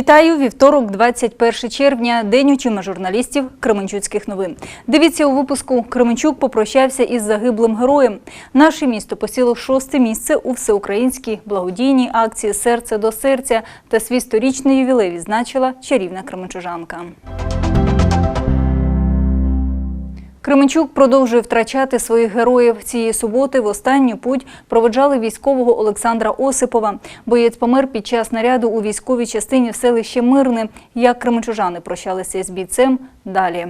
Вітаю вівторок, 21 червня, день очима журналістів Кременчуцьких новин. Дивіться у випуску Кременчук попрощався із загиблим героєм. Наше місто посіло шосте місце у всеукраїнській благодійній акції Серце до серця та свій сторічний ювілей відзначила чарівна кременчужанка. Кременчук продовжує втрачати своїх героїв. Цієї суботи в останню путь проведжали військового Олександра Осипова. Боєць помер під час наряду у військовій частині в селищі Мирне. Як кременчужани прощалися з бійцем – далі.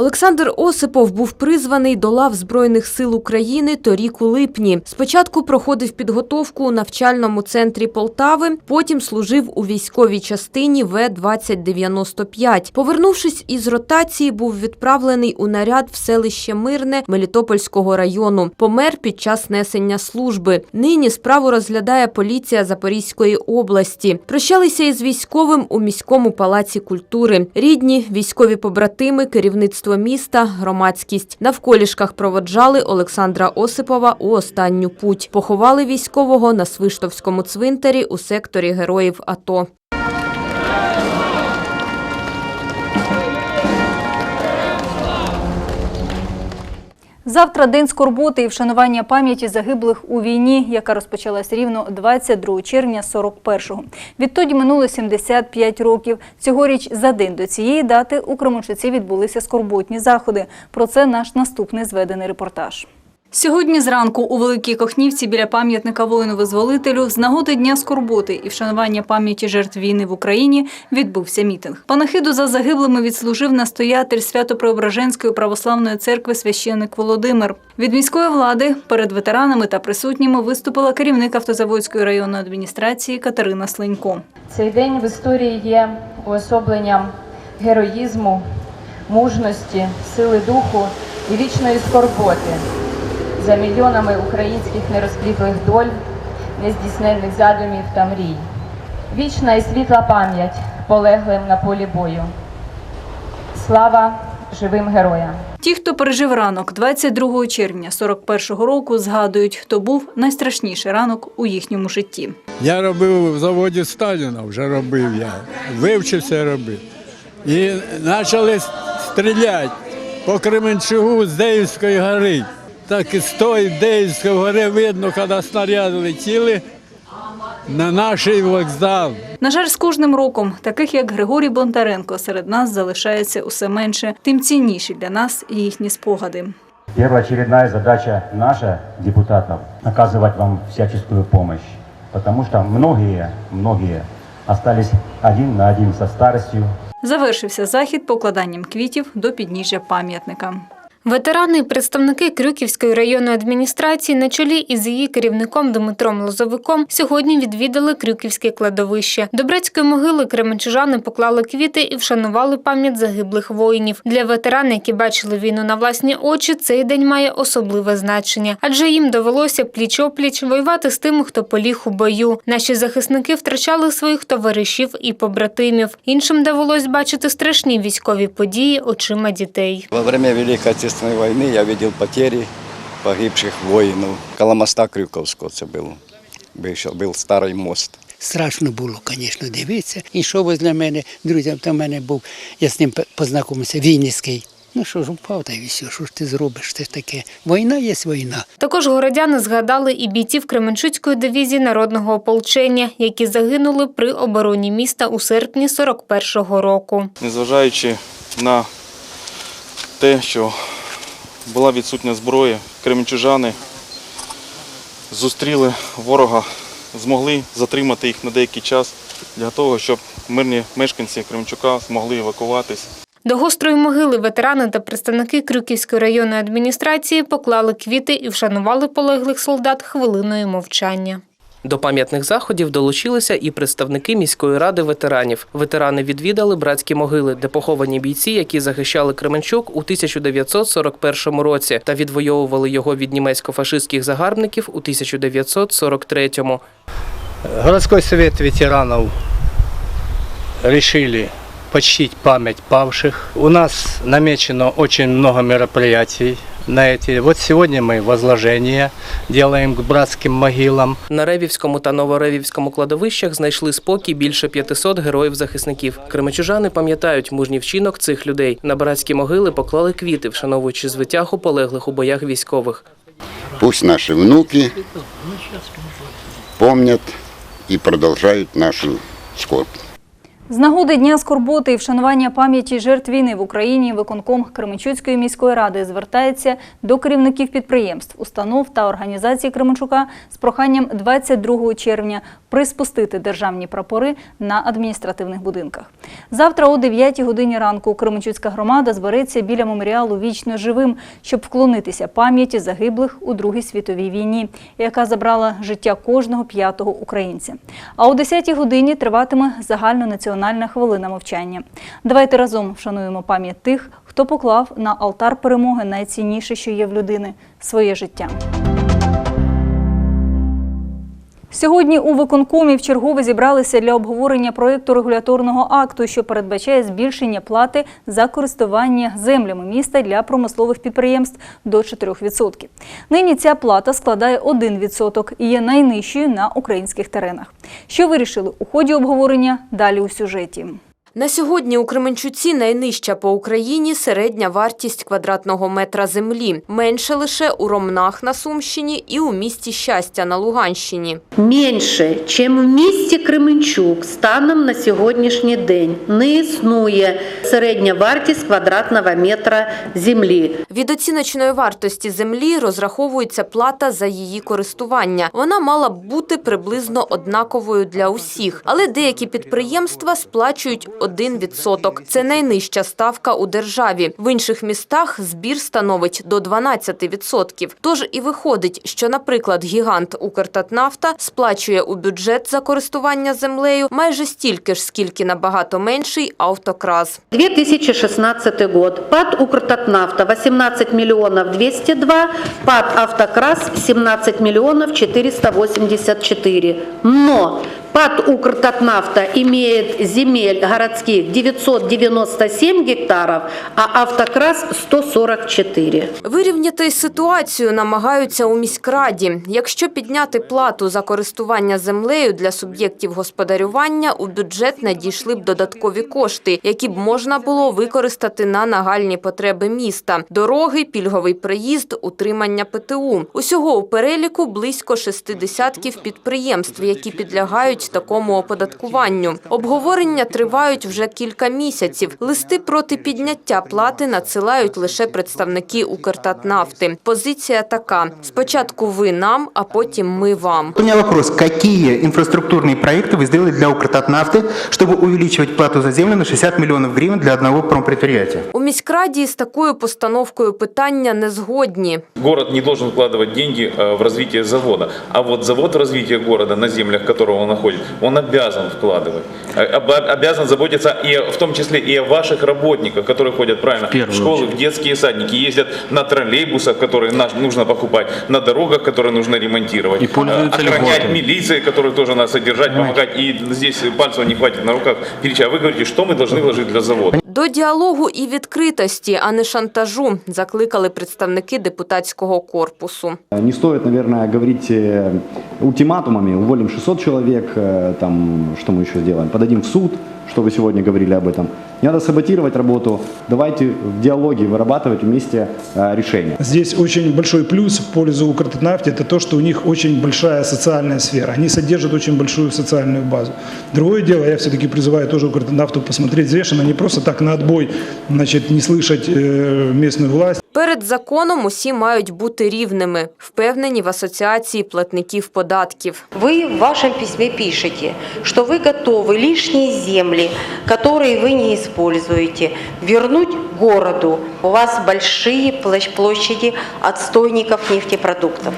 Олександр Осипов був призваний до лав Збройних сил України торік у липні. Спочатку проходив підготовку у навчальному центрі Полтави, потім служив у військовій частині В-2095. Повернувшись із ротації, був відправлений у наряд в селище Мирне Мелітопольського району. Помер під час несення служби. Нині справу розглядає поліція Запорізької області. Прощалися із військовим у міському палаці культури. Рідні, військові побратими, керівництво міста, громадськість. На вколішках проводжали Олександра Осипова у останню путь. Поховали військового на Свиштовському цвинтарі у секторі героїв АТО. Завтра день скорботи і вшанування пам'яті загиблих у війні, яка розпочалась рівно 22 червня 41-го. Відтоді минуло 75 років. Цьогоріч за день до цієї дати у Кременчуці відбулися скорботні заходи. Про це наш наступний зведений репортаж. Сьогодні зранку у Великій Кохнівці біля пам'ятника воїну-визволителю з нагоди Дня скорботи і вшанування пам'яті жертв війни в Україні відбувся мітинг. Панахиду за загиблими відслужив настоятель Свято-Преображенської православної церкви священник Володимир. Від міської влади перед ветеранами та присутніми виступила керівник Автозаводської районної адміністрації Катерина Слинько. Цей день в історії є уособленням героїзму, мужності, сили духу і вічної скорботи за мільйонами українських нерозквітлих доль, нездійсненних задумів та мрій. Вічна і світла пам'ять полеглим на полі бою. Слава живим героям! Ті, хто пережив ранок 22 червня 41-го року, згадують, то був найстрашніший ранок у їхньому житті. Я робив в заводі Сталіна, вже робив я. Вивчився робив. І почали стріляти по Кременчугу з Деївської гори. Так і з тої Деївської гори видно, коли снаряди летіли на наш вокзал. На жаль, з кожним роком таких як Григорій Бондаренко серед нас залишається усе менше, тим цінніші для нас і їхні спогади. Первоочередная задача наша, депутатов, оказывать вам всяческую помощь. Потому что многие, многие остались один на один со старостью, Завершився захід покладанням квітів до підніжжя пам'ятника. Ветерани і представники Крюківської районної адміністрації на чолі із її керівником Дмитром Лозовиком сьогодні відвідали Крюківське кладовище. До братської могили кременчужани поклали квіти і вшанували пам'ять загиблих воїнів. Для ветеран, які бачили війну на власні очі, цей день має особливе значення, адже їм довелося пліч-опліч воювати з тими, хто поліг у бою. Наші захисники втрачали своїх товаришів і побратимів. Іншим довелось бачити страшні військові події очима дітей. Во время Великой Отечественной войны я видел потери погибших воїнів. Коло моста Крюковського це було. Був, був старий мост. Страшно було, звісно, дивитися. І що возле мене, друзі, там в мене був, я з ним познайомився, Вінницький. Ну що ж, упав та й все, що ж ти зробиш? Це ж таке. Війна є війна. Також городяни згадали і бійців Кременчуцької дивізії народного ополчення, які загинули при обороні міста у серпні 41-го року. незважаючи на те, що була відсутня зброя, кременчужани зустріли ворога, змогли затримати їх на деякий час для того, щоб мирні мешканці Кременчука змогли евакуватись. До гострої могили ветерани та представники Крюківської районної адміністрації поклали квіти і вшанували полеглих солдат хвилиною мовчання. До пам'ятних заходів долучилися і представники міської ради ветеранів. Ветерани відвідали братські могили, де поховані бійці, які захищали Кременчук у 1941 році та відвоювали його від німецько-фашистських загарбників у 1943-му. Городской совет ветеранов решили почтить память павших. У нас намечено очень много мероприятий на эти. Вот сегодня мы возложение делаем к братским могилам. На Ревівському та Новоревівському кладовищах знайшли спокій більше 500 героїв-захисників. Кременчужани пам'ятають мужній вчинок цих людей. На братські могили поклали квіти, вшановуючи звитягу полеглих у боях військових. Пусть наши внуки помнят и продолжают нашу скорбь. З нагоди Дня скорботи і вшанування пам'яті жертв війни в Україні виконком Кременчуцької міської ради звертається до керівників підприємств, установ та організацій Кременчука з проханням 22 червня приспустити державні прапори на адміністративних будинках. Завтра о 9 годині ранку Кременчуцька громада збереться біля меморіалу Вічно живим, щоб вклонитися пам'яті загиблих у Другій світовій війні, яка забрала життя кожного п'ятого українця. А о 10 годині триватиме загальнонаціональна хвилина мовчання. Давайте разом вшануємо пам'ять тих, хто поклав на алтар перемоги найцінніше, що є в людини своє життя. Сьогодні у виконкомі вчергове зібралися для обговорення проєкту регуляторного акту, що передбачає збільшення плати за користування землями міста для промислових підприємств до 4%. Нині ця плата складає 1% і є найнижчою на українських теренах. Що вирішили у ході обговорення далі у сюжеті. На сьогодні у Кременчуці найнижча по Україні середня вартість квадратного метра землі. Менше лише у Ромнах на Сумщині і у місті Щастя на Луганщині. Менше, чим в місті Кременчук станом на сьогоднішній день не існує середня вартість квадратного метра землі. Від оціночної вартості землі розраховується плата за її користування. Вона мала б бути приблизно однаковою для усіх, але деякі підприємства сплачують 1%. Це найнижча ставка у державі. В інших містах збір становить до 12%. Тож і виходить, що, наприклад, гігант Укртатнафта сплачує у бюджет за користування землею майже стільки ж, скільки набагато менший автокраз. 2016 год. ПАД Укртатнафта 18 миллионов 202, ПАД Автокрас 17 миллионов 484. Но ПАД Укртатнафта имеет земель городских 997 гектаров, а Автокрас 144. Вирівняти ситуацію намагаються у міськраді. Якщо підняти плату за користування землею для суб'єктів господарювання, у бюджет надійшли б додаткові кошти, які б можна було використати на нагальні потреби міста: дороги, пільговий проїзд, утримання ПТУ. Усього у переліку близько шести десятків підприємств, які підлягають такому оподаткуванню. Обговорення тривають вже кілька місяців. Листи проти підняття плати надсилають лише представники Укртатнафти. Позиція така: спочатку ви нам, а потім ми вам. У меня вопрос. Какие инфраструктурные проекты вы сделали для Укртатнафты, чтобы увеличивать плату за землю на 60 миллионов гривен для одного промпредприятия? У міськраді з такою постановкою питання не згодні. Город не должен вкладывать деньги э, в развитие завода, а вот завод в развитие города, на землях которого он находится, он обязан вкладывать, Э, об- обязан заботиться и в том числе и о ваших работниках, которые ходят правильно в, первую школы, в детские садники, ездят на троллейбусах, которые наш- нужно покупать, на дорогах, которые нужно ремонтировать, И пользуются э, охранять льготами. милиции, которую тоже надо содержать, помогать. И здесь пальцев не хватит на руках перечислять. А вы говорите, что мы должны вложить для завода. До діалогу і відкритості, а не шантажу, закликали представники депутатського корпусу. Не стоит, наверное, говорить э, ультиматумами, уволим 600 человек, э, там, что мы еще сделаем, подадим в суд, что вы сегодня говорили об этом. Не надо саботировать работу, давайте в диалоге вырабатывать вместе э, решения. Здесь очень большой плюс в пользу Укртатнафте – это то, что у них очень большая социальная сфера. Они содержат очень большую социальную базу. Другое дело, я все-таки призываю тоже Укртатнафту посмотреть взвешенно, не просто так на отбой, значит, не слышать э, местную власть. Перед законом усі мають бути рівними, впевнені в асоціації платників податків. Вы в вашем письме пишете, что вы готовы лишние земли, которые вы не используете, вернуть городу. У вас большие площ- площади отстойников нефтепродуктов.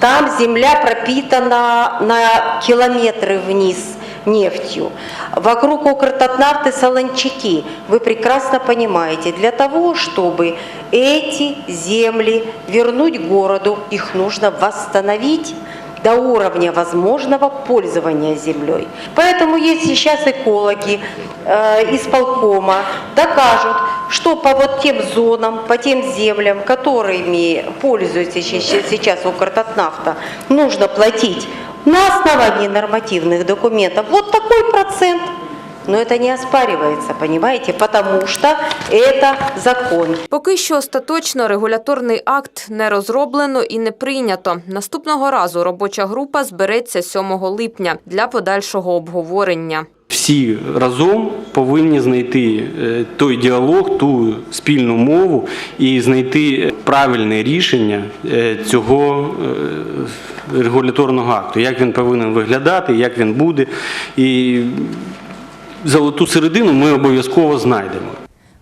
Там земля пропитана на километры вниз нефтью. Вокруг Укртатнафты солончаки. Вы прекрасно понимаете, для того, чтобы эти земли вернуть городу, их нужно восстановить до уровня возможного пользования землей. Поэтому если сейчас экологи э, исполкома докажут, что по вот тем зонам, по тем землям, которыми пользуется сейчас Укртатнафта, нужно платить на основании нормативных документов вот такой процент. Но это не оспаривается, понимаете, потому что это закон. Поки що остаточно регуляторний акт не розроблено і не прийнято. Наступного разу робоча група збереться 7 липня для подальшого обговорення. Всі разом повинні знайти е, той діалог, ту спільну мову і знайти правильне рішення е, цього е, регуляторного акту, як він повинен виглядати, як він буде. І золоту середину ми обов'язково знайдемо.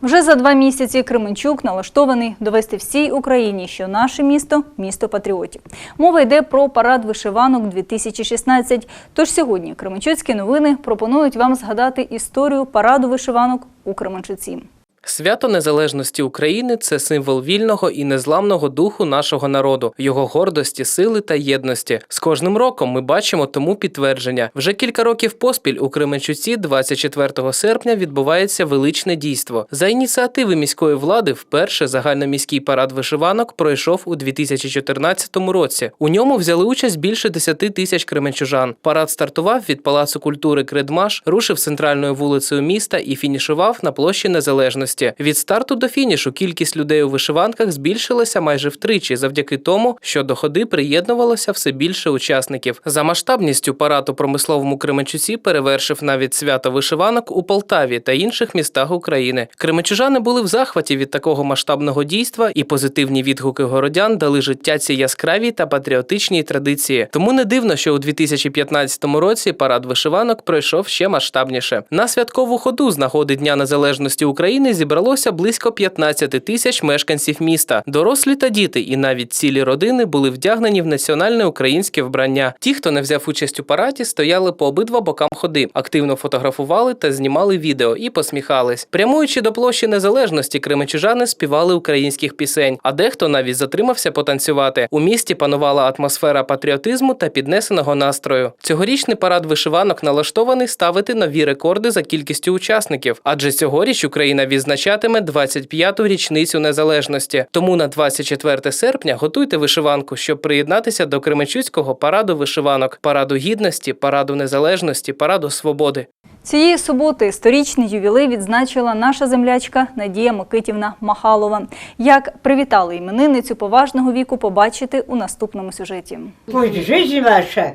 Вже за два місяці Кременчук налаштований довести всій Україні, що наше місто місто патріотів. Мова йде про парад вишиванок 2016. Тож сьогодні Кременчуцькі новини пропонують вам згадати історію параду вишиванок у Кременчуці. Свято Незалежності України це символ вільного і незламного духу нашого народу, його гордості, сили та єдності. З кожним роком ми бачимо тому підтвердження. Вже кілька років поспіль у Кременчуці, 24 серпня, відбувається величне дійство. За ініціативи міської влади, вперше загальноміський парад вишиванок пройшов у 2014 році. У ньому взяли участь більше 10 тисяч кременчужан. Парад стартував від Палацу культури Кредмаш, рушив центральною вулицею міста і фінішував на площі Незалежності. Від старту до фінішу кількість людей у вишиванках збільшилася майже втричі, завдяки тому, що до ходи приєднувалося все більше учасників. За масштабністю парад у промисловому Кременчуці перевершив навіть свято вишиванок у Полтаві та інших містах України. Кременчужани були в захваті від такого масштабного дійства, і позитивні відгуки городян дали життя цій яскравій та патріотичній традиції. Тому не дивно, що у 2015 році парад вишиванок пройшов ще масштабніше. На святкову ходу з нагоди Дня Незалежності України зібралося близько 15 тисяч мешканців міста. Дорослі та діти, і навіть цілі родини були вдягнені в національне українське вбрання. Ті, хто не взяв участь у параді, стояли по обидва бокам ходи, активно фотографували та знімали відео і посміхались. Прямуючи до площі незалежності, кременчужани співали українських пісень, а дехто навіть затримався потанцювати. У місті панувала атмосфера патріотизму та піднесеного настрою. Цьогорічний парад вишиванок налаштований ставити нові рекорди за кількістю учасників, адже цьогоріч Україна відзначатиме 25-ту річницю незалежності. Тому на 24 серпня готуйте вишиванку, щоб приєднатися до Кременчуцького параду вишиванок, параду гідності, параду незалежності, параду свободи. Цієї суботи сторічний ювілей відзначила наша землячка Надія Микитівна Махалова. Як привітали іменинницю поважного віку, побачите у наступному сюжеті. Пусть жизнь ваша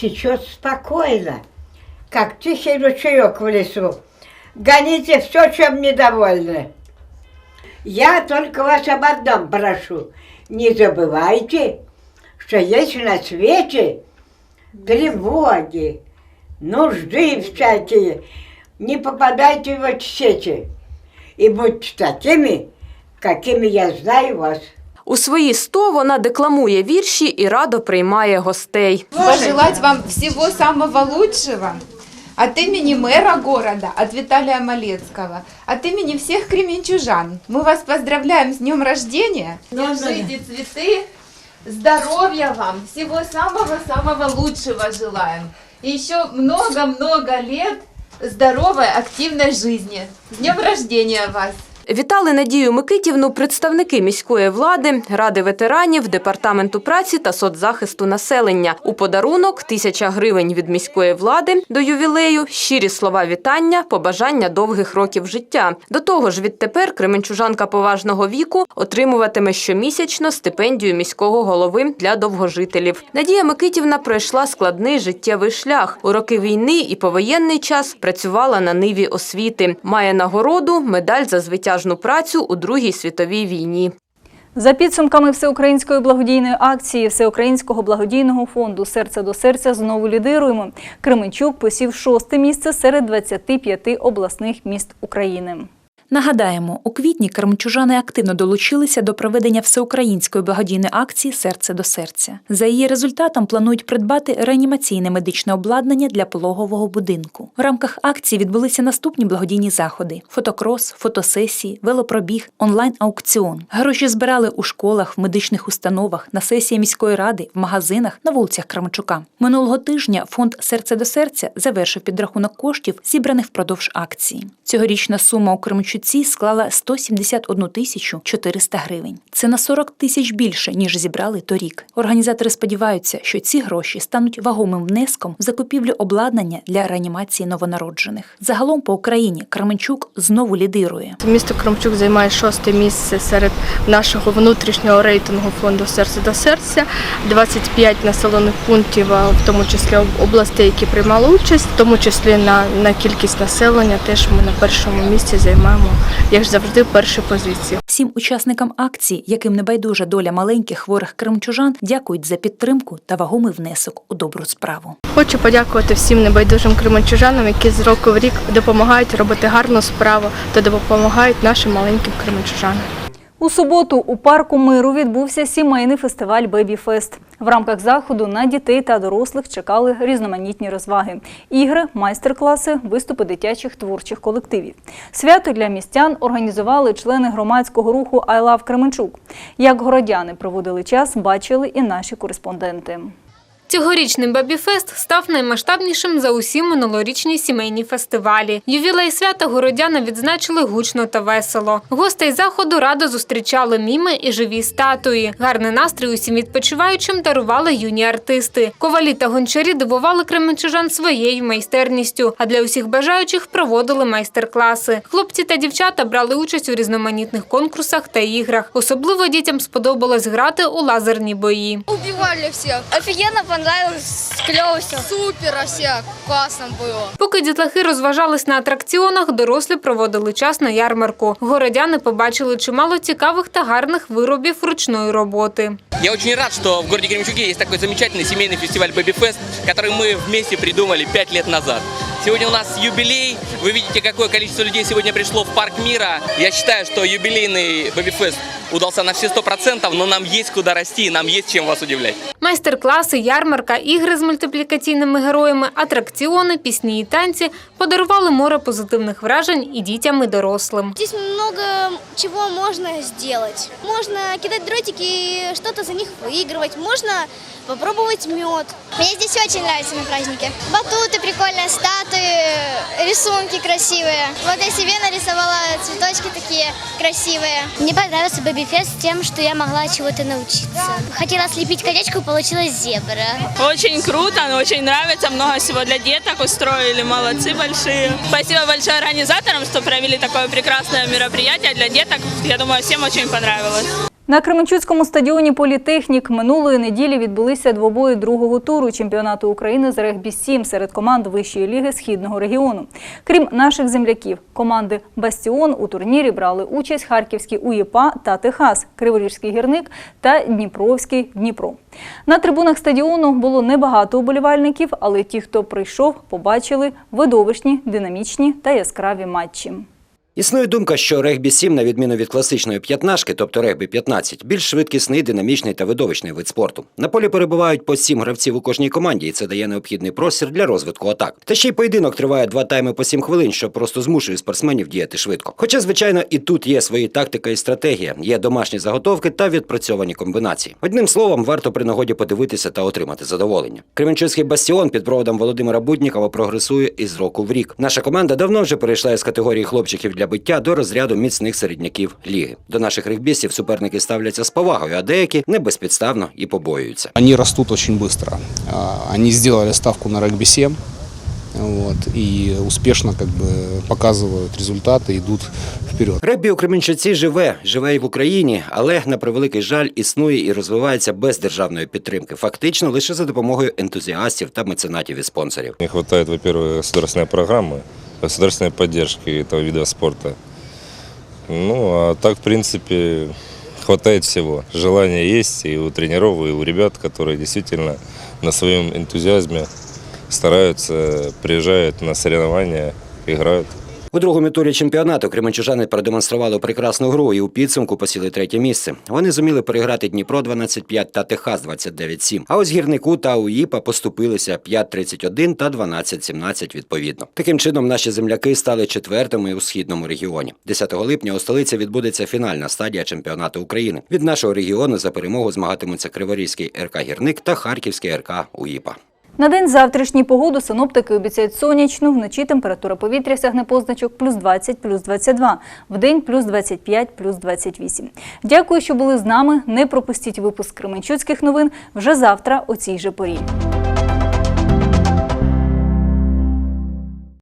течет спокойно, как тихий ручеек в лесу Гоните все, чем недовольны. Я только вас об одном прошу. Не забывайте, что есть на свете тревоги, нужды всякие. Не попадайте в эти сети. И будьте такими, какими я знаю вас. У свої 100 вона декламує вірші і радо приймає гостей. Пожелать вам всего самого лучшего От имени мэра города, от Виталия Малецкого, от имени всех кременчужан. Мы вас поздравляем с днем рождения. Держите цветы, здоровья вам, всего самого-самого лучшего желаем. И еще много-много лет здоровой, активной жизни. С днем рождения вас! Вітали Надію Микитівну представники міської влади, ради ветеранів, департаменту праці та соцзахисту населення. У подарунок тисяча гривень від міської влади до ювілею, щирі слова вітання, побажання довгих років життя. До того ж, відтепер кременчужанка поважного віку отримуватиме щомісячно стипендію міського голови для довгожителів. Надія Микитівна пройшла складний життєвий шлях. У роки війни і повоєнний час працювала на ниві освіти. Має нагороду, медаль за звитяжну працю у Другій світовій війні. За підсумками всеукраїнської благодійної акції Всеукраїнського благодійного фонду Серце до серця знову лідируємо. Кременчук посів шосте місце серед 25 обласних міст України. Нагадаємо, у квітні кременчужани активно долучилися до проведення всеукраїнської благодійної акції Серце до серця. За її результатом планують придбати реанімаційне медичне обладнання для пологового будинку. В рамках акції відбулися наступні благодійні заходи: фотокрос, фотосесії, велопробіг, онлайн-аукціон. Гроші збирали у школах, в медичних установах, на сесії міської ради, в магазинах, на вулицях Кременчука. Минулого тижня фонд Серце до серця завершив підрахунок коштів, зібраних впродовж акції. Цьогорічна сума у Кременчуці Кременчуці склала 171 тисячу 400 гривень. Це на 40 тисяч більше, ніж зібрали торік. Організатори сподіваються, що ці гроші стануть вагомим внеском в закупівлю обладнання для реанімації новонароджених. Загалом по Україні Кременчук знову лідирує. Місто Крамчук займає шосте місце серед нашого внутрішнього рейтингу фонду серце до серця. 25 населених пунктів, в тому числі об- областей, які приймали участь, в тому числі на, на кількість населення. Теж ми на першому місці займаємо, як завжди, перші позиції. Всім учасникам акції, яким не байдужа доля маленьких хворих кримчужан, дякують за підтримку та вагомий внесок у добру справу. Хочу подякувати всім небайдужим кременчужанам, які з року в рік допомагають робити гарну справу та допомагають нашим маленьким кременчужанам. У суботу у парку миру відбувся сімейний фестиваль Бебі Фест. В рамках заходу на дітей та дорослих чекали різноманітні розваги: ігри, майстер-класи, виступи дитячих творчих колективів. Свято для містян організували члени громадського руху «I Love Кременчук». Як городяни проводили час, бачили і наші кореспонденти. Цьогорічний Бабіфест став наймасштабнішим за усі минулорічні сімейні фестивалі. Ювілей свята городяни відзначили гучно та весело. Гостей заходу радо зустрічали міми і живі статуї. Гарний настрій усім відпочиваючим дарували юні артисти. Ковалі та гончарі дивували кременчужан своєю майстерністю, а для усіх бажаючих проводили майстер-класи. Хлопці та дівчата брали участь у різноманітних конкурсах та іграх. Особливо дітям сподобалось грати у лазерні бої. Убивали всех. Офигенно понравилось, клево все. Супер вообще, классно было. Поки дітлахи розважались на атракціонах, дорослі проводили час на ярмарку. Городяни побачили чимало цікавих та гарних виробів ручної роботи. Я очень рад, что в городе Кременчуге есть такой замечательный семейный фестиваль Baby Fest, который мы вместе придумали пять лет назад. Сегодня у нас юбилей. Вы видите, какое количество людей сегодня пришло в Парк Мира. Я считаю, что юбилейный Baby Fest удался на все сто процентов, но нам есть куда расти, нам есть чем вас удивлять. Майстер-класи, ярмарка, ігри з мультиплікаційними героями, атракціони, пісні і танці подарували море позитивних вражень і дітям, і дорослим. Здесь много чего можно сделать. Можно кидать дротики и что-то за них выигрывать. Можно попробовать мед. Мне здесь очень нравится на празднике. Батуты прикольные, статуи, рисунки красивые. Вот я себе нарисовала цветочки такие красивые. Мне понравился Baby Fest тем, что я могла чего-то научиться. Хотела слепить колечко, получилась зебра. Очень круто, очень нравится. Много всего для деток устроили. Молодцы большие. Спасибо большое организаторам, что провели такое прекрасное мероприятие для деток. Я думаю, всем очень понравилось. На Кременчуцькому стадіоні Політехнік минулої неділі відбулися двобої другого туру чемпіонату України з регбі-7 серед команд Вищої ліги Східного регіону. Крім наших земляків, команди Бастіон у турнірі брали участь харківські УЄПА та Техас, Криворізький гірник та Дніпровський Дніпро. На трибунах стадіону було небагато уболівальників, але ті, хто прийшов, побачили видовищні, динамічні та яскраві матчі. Існує думка, що регбі 7, на відміну від класичної п'ятнашки, тобто регбі 15, більш швидкісний, динамічний та видовищний вид спорту. На полі перебувають по сім гравців у кожній команді, і це дає необхідний простір для розвитку атак. Та ще й поєдинок триває два тайми по сім хвилин, що просто змушує спортсменів діяти швидко. Хоча, звичайно, і тут є свої тактика і стратегія, є домашні заготовки та відпрацьовані комбінації. Одним словом, варто при нагоді подивитися та отримати задоволення. Кременчуцький бастіон під проводом Володимира Буднікова прогресує із року в рік. Наша команда давно вже перейшла із категорії хлопчиків для биття до розряду міцних середняків ліги. До наших регбістів суперники ставляться з повагою, а деякі не безпідставно і побоюються. Вони ростуть очень швидко. Вони зробили ставку на регби-7 вот, и успешно как бы показывают результаты, идут вперед. Регбі у Кременчуці живе, живе і в Україні, але на превеликий жаль існує і розвивається без державної підтримки, фактично лише за допомогою ентузіастів та меценатів і спонсорів. Не хватает, во-первых, государственной программы, государственной поддержки этого вида спорта. Ну, а так, в принципе, хватает всего. Желание есть и у тренеров, и у ребят, которые действительно на своем энтузиазме стараются, приезжают на соревнования, играют. У другому турі чемпіонату кременчужани продемонстрували прекрасну гру і у підсумку посіли третє місце. Вони зуміли переграти Дніпро 12-5 та Техас 29-7. А ось гірнику та УІПА поступилися 5-31 та 12-17 відповідно. Таким чином, наші земляки стали четвертими у східному регіоні. 10 липня у столиці відбудеться фінальна стадія чемпіонату України. Від нашого регіону за перемогу змагатимуться Криворізький РК Гірник та Харківський РК УІПА. На день завтрашній погоду синоптики обіцяють сонячну, вночі температура повітря сягне позначок плюс 20, плюс 22, вдень плюс 25, плюс 28. Дякую, що були з нами. Не пропустіть випуск Кременчуцьких новин вже завтра о цій же порі.